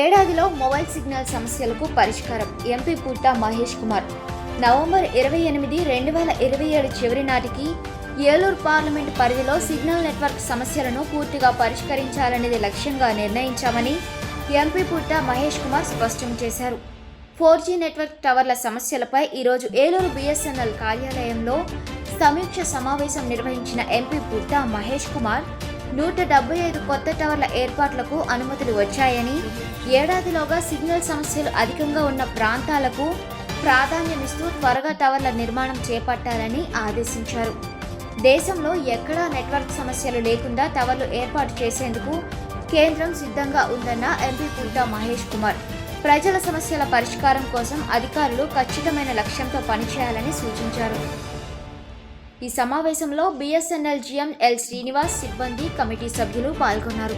ఏడాదిలో mobile signal సమస్యలకు పరిష్కారం. ఎంపీ పుట్టా మహేష్ కుమార్. నవంబర్ ఇరవై ఎనిమిది రెండు వేల ఇరవై ఏడు చివరి నాటికి ఏలూరు పార్లమెంట్ పరిధిలో సిగ్నల్ నెట్వర్క్ సమస్యలను పూర్తిగా పరిష్కరించాలనేది లక్ష్యంగా నిర్ణయించామని ఎంపీ పుట్టా మహేష్ కుమార్ స్పష్టం చేశారు. ఫోర్ జీ నెట్వర్క్ టవర్ల సమస్యలపై ఈరోజు ఏలూరు బిఎస్ఎన్ఎల్ కార్యాలయంలో సమీక్ష సమావేశం నిర్వహించిన ఎంపీ పుట్టా మహేష్ కుమార్ నూట డెబ్బై ఐదు కొత్త టవర్ల ఏర్పాట్లకు అనుమతులు వచ్చాయని ఏడాదిలోగా సిగ్నల్ సమస్యలు అధికంగా ఉన్న ప్రాంతాలకు ప్రాధాన్యమిస్తూ త్వరగా టవర్ల నిర్మాణం చేపట్టాలని ఆదేశించారు. దేశంలో ఎక్కడా నెట్వర్క్ సమస్యలు లేకుండా టవర్లు ఏర్పాటు చేసేందుకు కేంద్రం సిద్ధంగా ఉందన్న ఎంపీ పుట్టా మహేష్ కుమార్. ప్రజల సమస్యల పరిష్కారం కోసం అధికారులు ఖచ్చితమైన లక్ష్యంతో పనిచేయాలని సూచించారు. ఈ సమావేశంలో బిఎస్ఎన్ఎల్ జిఎం ఎల్ శ్రీనివాస్ సిబ్బంది కమిటీ సభ్యులు పాల్గొన్నారు.